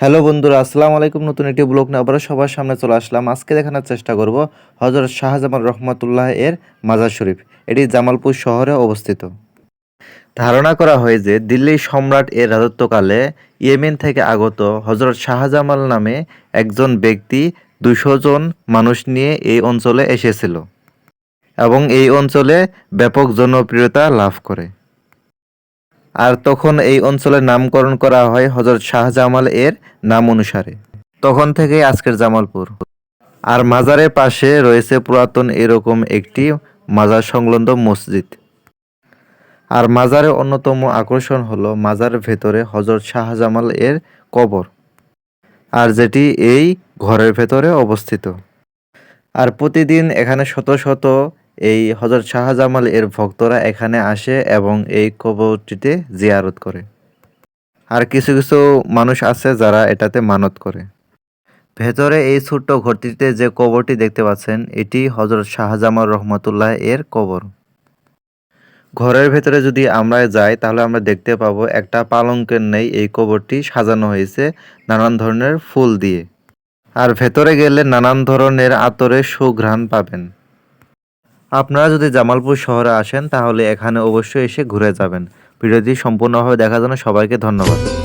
Hello বন্ধুরা, আসসালামু আলাইকুম। নতুন একটি ব্লগ নিয়ে আবারও সবার সামনে চলে আসলাম। আজকে দেখানোর চেষ্টা করব হজরত শাহজামান রহমতুল্লাহ এর মাজার শরীফ। এটি জামালপুর শহরে অবস্থিত। ধারণা করা হয় যে দিল্লির সম্রাট এর রাজত্বকালে ইয়েমেন থেকে আগত হজরত শাহজামাল নামে একজন ব্যক্তি দুশো জন মানুষ নিয়ে এই অঞ্চলে এসেছিল এবং এই অঞ্চলে ব্যাপক জনপ্রিয়তা লাভ করে। আর তখন এই অঞ্চলের নামকরণ করা হয় হজরত শাহজামাল এর নাম অনুসারে। তখন থেকেই আজকের জামালপুর। আর মাজারের পাশে রয়েছে পুরাতন এরকম একটি মাজার সংলগ্ন মসজিদ। আর মাজারের অন্যতম আকর্ষণ হলো মাজারের ভেতরে হজরত শাহজামাল এর কবর। আর যেটি এই ঘরের ভেতরে অবস্থিত। আর প্রতিদিন এখানে শত শত এই হজরত শাহজামাল এর ভক্তরা এখানে আসে এবং এই কবরটিতে জিয়ারত করে। আর কিছু কিছু মানুষ আছে যারা এটাতে মানত করে। ভেতরে এই ছোট্ট ঘরটিতে যে কবরটি দেখতে পাচ্ছেন, এটি হজরত শাহজামাল রহমতুল্লাহ এর কবর। ঘরের ভেতরে যদি আমরা যাই, তাহলে আমরা দেখতে পাবো একটা পালঙ্কের নেই, এই কবরটি সাজানো হয়েছে নানান ধরনের ফুল দিয়ে। আর ভেতরে গেলে নানান ধরনের আতরের সুঘ্রাণ পাবেন। আপনারা যদি জামালপুর শহরে আসেন, তাহলে এখানে অবশ্যই এসে ঘুরে যাবেন। ভিডিওটি সম্পূর্ণভাবে দেখার জন্য সবাইকে ধন্যবাদ।